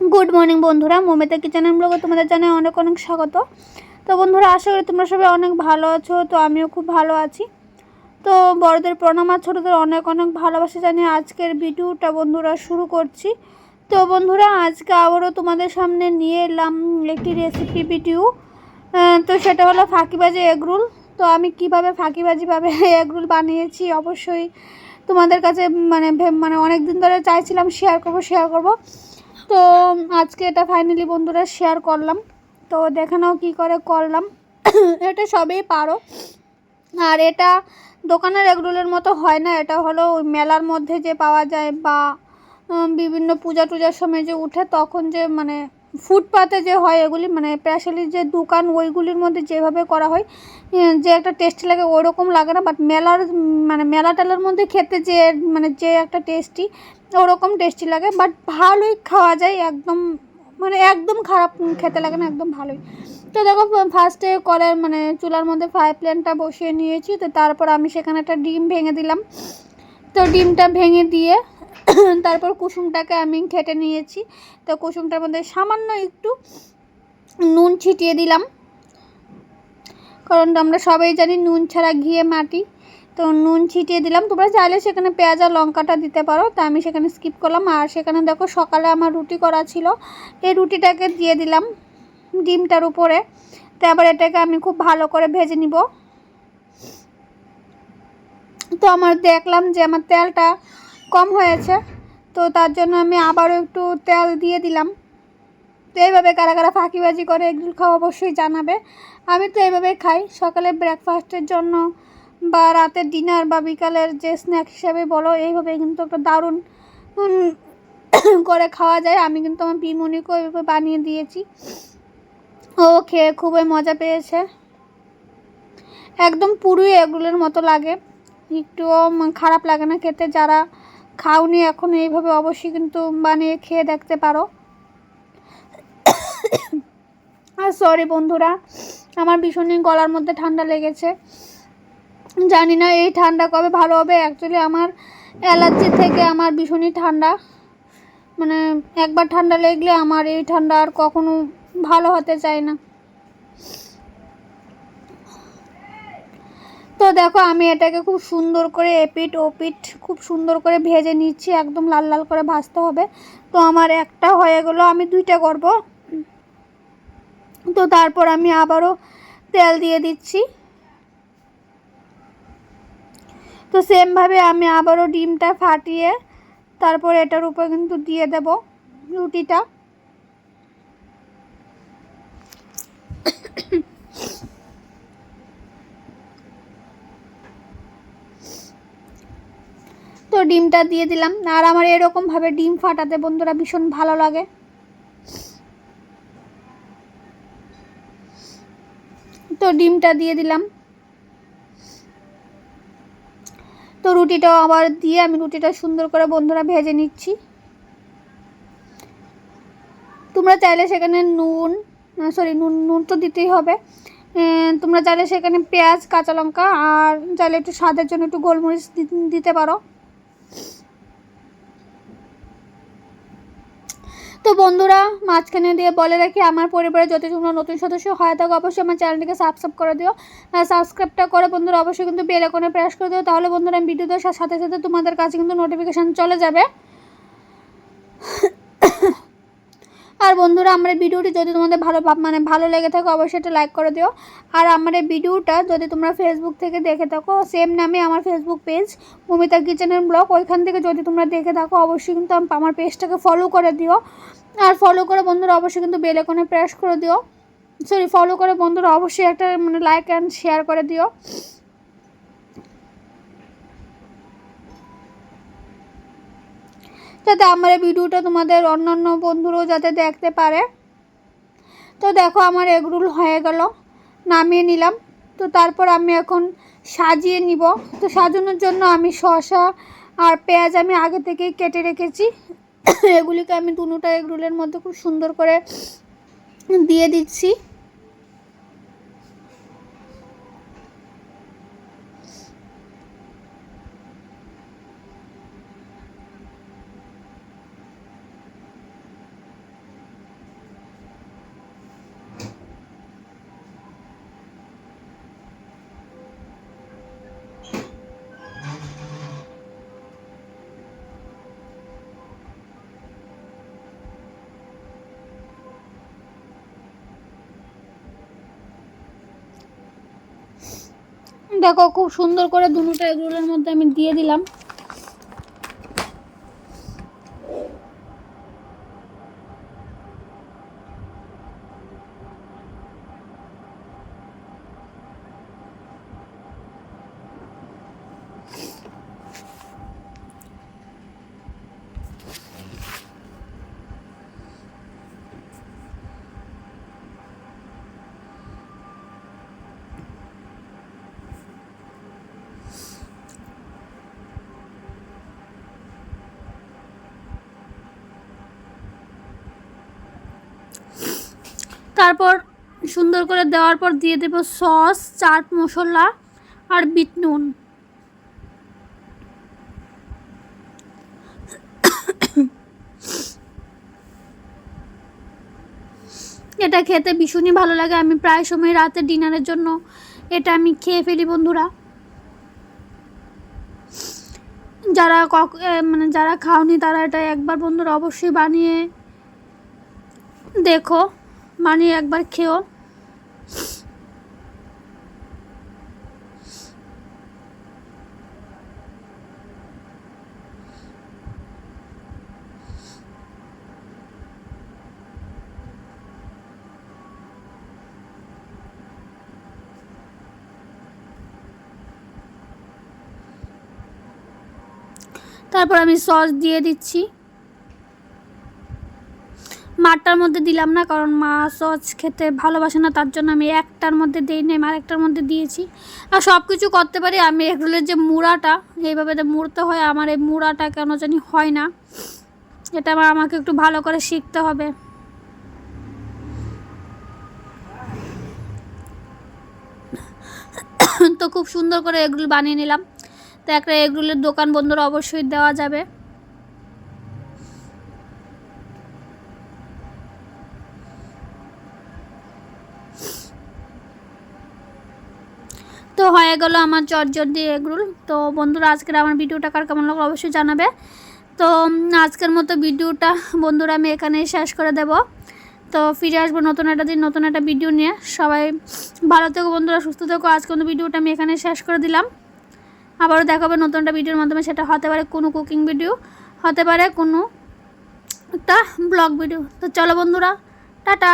Good morning বন্ধুরা। মমিতা কিচেনের ব্লগে তোমাদের জানাই অনেক অনেক স্বাগত। তো বন্ধুরা, আশা করি তোমরা সবাই অনেক ভালো আছো, তো আমিও খুব ভালো আছি। তো বড়দের প্রণাম আর ছোটোদের অনেক অনেক ভালোবাসা জানিয়ে আজকের ভিডিওটা বন্ধুরা শুরু করছি। তো বন্ধুরা, আজকে আবারও তোমাদের সামনে নিয়ে এলাম একটি রেসিপি ভিডিও তো সেটা হলো ফাঁকিবাজি এগরোল তো আমি কীভাবে ফাঁকিবাজিভাবে এগরোল বানিয়েছি, অবশ্যই তোমাদের কাছে মানে মানে অনেক দিন ধরে চাইছিলাম শেয়ার করব শেয়ার করব। তো, আজকে এটা ফাইনালি বন্ধুরা শেয়ার করলাম। তো দেখে নাও কী করে করলাম। এটা সবেই পারো। আর এটা দোকানের এগরোলের মতো হয় না। এটা হলো ওই মেলার মধ্যে যে পাওয়া যায় বা বিভিন্ন পূজা টুজার সময় যে উঠে, তখন যে মানে ফুটপাতে যে হয় এগুলি মানে স্পেশালি যে দোকান ওইগুলির মধ্যে যেভাবে করা হয় যে একটা টেস্টি লাগে ওরকম লাগে না বাট মেলার মানে মেলা টেলার মধ্যে খেতে যে মানে যে একটা টেস্টি ওরকম টেস্টি লাগে বাট ভালোই খাওয়া যায়, একদম মানে একদম খারাপ খেতে লাগে না, একদম ভালোই। তো দেখো ফার্স্টে কলের মানে চুলার মধ্যে ফ্রাই প্যানটা বসিয়ে নিয়েছি, তো তারপর আমি সেখানে একটা ডিম ভেঙে দিলাম। তো ডিমটা ভেঙে দিয়ে তারপর কুসুমটাকে আমি ঘেটে নিয়েছি। তো কুসুমটার মধ্যে সামান্য একটু নুন ছিটিয়ে দিলাম। কারণ আমরা সবাই জানি নুন ছাড়া ঘিয়ে মাটি। তো নুন ছিটিয়ে দিলাম। তোমরা চাইলে সেখানে পেঁয়াজ আর লঙ্কাটা দিতে পারো। তা আমি সেখানে স্কিপ করলাম। আর সেখানে দেখো সকালে আমার রুটি করা ছিল। এই রুটিটাকে দিয়ে দিলাম ডিমটার উপরে। তো আবার এটাকে আমি খুব ভালো করে ভেজে নিব। তো আমার দেখলাম যে আমার তেলটা কম হয়েছে। তো তার জন্য আমি আবারও একটু তেল দিয়ে দিলাম। তো এইভাবে কারা কারা ফাঁকিবাজি করে এগুলো খাওয়া অবশ্যই জানাবে। আমি তো এইভাবেই খাই। সকালে ব্রেকফাস্টের জন্য বা রাতের ডিনার বা বিকালের যে স্ন্যাক হিসাবে বলো, এইভাবে কিন্তু একটা দারুণ করে খাওয়া যায়। আমি কিন্তু আমার পিমনিকেও এইভাবে বানিয়ে দিয়েছি। ও খেয়ে খুবই মজা পেয়েছে। একদম পুরোই এগুলোর মতো লাগে। একটুও খারাপ লাগে না খেতে। যারা খাওনি, এখন এইভাবে অবশ্যই কিন্তু বানিয়ে খেয়ে দেখতে পারো। আর সরি বন্ধুরা, আমার ভীষণই গলার মধ্যে ঠান্ডা লেগেছে। জানি না এই ঠান্ডা কবে ভালো হবে অ্যাকচুয়ালি আমার অ্যালার্জি থেকে আমার ভীষণই ঠান্ডা। মানে একবার ঠান্ডা লেগলে আমার এই ঠান্ডা আর কখনো ভালো হতে চায় না। তো দেখো, আমি এটাকে খুব সুন্দর করে এপিট ওপিট খুব সুন্দর করে ভেজে নিচ্ছি, একদম লাল লাল করে ভাজতে হবে। তো আমার একটা হয়ে গেলো, আমি দুইটা করব। তো তারপর আমি আবারও তেল দিয়ে দিচ্ছি। তো সেমভাবে আমি আবারও ডিমটা ফাটিয়ে তারপর এটার উপর কিন্তু দিয়ে দেব রুটিটা তো ডিমটা দিয়ে দিলাম। আর আমার এরকমভাবে ডিম ফাটাতে বন্ধুরা ভীষণ ভালো লাগে। তো ডিমটা দিয়ে দিলাম। তো রুটিটাও আবার দিয়ে আমি রুটিটা সুন্দর করে বন্ধুরা ভেজে নিচ্ছি। তোমরা চাইলে সেখানে নুন সরি নুন নুন তো দিতেই হবে। তোমরা চাইলে সেখানে পেঁয়াজ, কাঁচা লঙ্কা, আর চাইলে একটু স্বাদের জন্য একটু গোলমরিচ দিতে পারো। তো বন্ধুরা, মাঝখানে দিয়ে বলে রাখি, আমার পরিবারে যদি তোমরা নতুন সদস্য হয় থাকো, অবশ্যই আমার চ্যানেলটিকে সাবস্ক্রাইব করে দিও। সাবস্ক্রাইবটা করে বন্ধুরা, অবশ্যই কিন্তু বেল আইকনে প্রেস করে দিও, তাহলে বন্ধুরা আমি ভিডিও দেওয়ার সাথে সাথে তোমাদের কাছে কিন্তু নোটিফিকেশান চলে যাবে। আর বন্ধুরা, আমার ভিডিওটি যদি তোমাদের ভালো মানে ভালো লেগে থাকে, অবশ্যই একটা লাইক করে দিও। আর আমার এই ভিডিওটা যদি তোমরা ফেসবুক থেকে দেখে থাকো সেম নামে আমার ফেসবুক পেজ মমিতা কিচেনের ব্লগ ওইখান থেকে যদি তোমরা দেখে থাকো, অবশ্যই কিন্তু আমার পেজটাকে ফলো করে দিও। আর ফলো করে বন্ধুরা অবশ্যই কিন্তু বেল আইকনে প্রেস করে দিও। সরি ফলো করে বন্ধুরা অবশ্যই একটা মানে লাইক অ্যান্ড শেয়ার করে দিও। যাতে আমার এই ভিডিওটা তোমাদের অন্যান্য বন্ধুরাও যাতে দেখতে পারে। তো দেখো আমার এগরোল হয়ে গেল, নামিয়ে নিলাম। তো তারপর আমি এখন সাজিয়ে নিব। তো সাজানোর জন্য আমি শসা আর পেঁয়াজ আমি আগে থেকেই কেটে রেখেছি। এগুলিকে আমি দুটোটা এগরোলের মধ্যে খুব সুন্দর করে দিয়ে দিচ্ছি। দেখো খুব সুন্দর করে দুটো এগুলোর মধ্যে আমি দিয়ে দিলাম। তারপর সুন্দর করে দেওয়ার পর দিয়ে দেব সস, চাট, মশলা আর বিট নুন। এটা খেতে ভীষণই ভালো লাগে। আমি প্রায় সময় রাতে ডিনারের জন্য এটা আমি খেয়ে ফেলি, বন্ধুরা। যারা কক মানে যারা খাওনি তারা এটা একবার বন্ধুরা অবশ্যই বানিয়ে দেখো। বানিয়ে একবার খেও। তারপর আমি সস দিয়ে দিচ্ছি। মারটার মধ্যে দিলাম না, কারণ মা সস খেতে ভালোবাসে না, তার জন্য আমি একটার মধ্যে দিই নাই আর একটার মধ্যে দিয়েছি। আর সব কিছু করতে পারি, আমি এগুলোর যে মুড়াটা, এইভাবে যে মুড়তে হয়, আমার এই মুড়াটা কেন জানি হয় না। এটা আমার আমাকে একটু ভালো করে শিখতে হবে। তো খুব সুন্দর করে এগুলো বানিয়ে নিলাম। তো একটা এগরোলের দোকান বন্ধুরা অবশ্যই দেওয়া যাবে। তো হয়ে গেল আমার চটজট দিয়ে এগরোল। তো বন্ধুরা, আজকের আমার ভিডিওটা কার কেমন লাগল অবশ্যই জানাবে। তো আজকের মতো ভিডিওটা বন্ধুরা আমি এখানেই শেষ করে দেব। তো ফিরে আসব নতুন একটা দিন, নতুন একটা ভিডিও নিয়ে। সবাই ভালো থেকো বন্ধুরা, সুস্থ থেকো। আজকের মতো ভিডিওটা আমি এখানে শেষ করে দিলাম। আবারও দেখাবে নতুন একটা ভিডিওর মাধ্যমে। সেটা হতে পারে কোনো কুকিং ভিডিও, হতে পারে কোনো একটা ব্লগ ভিডিও। তো চলো বন্ধুরা, টাটা।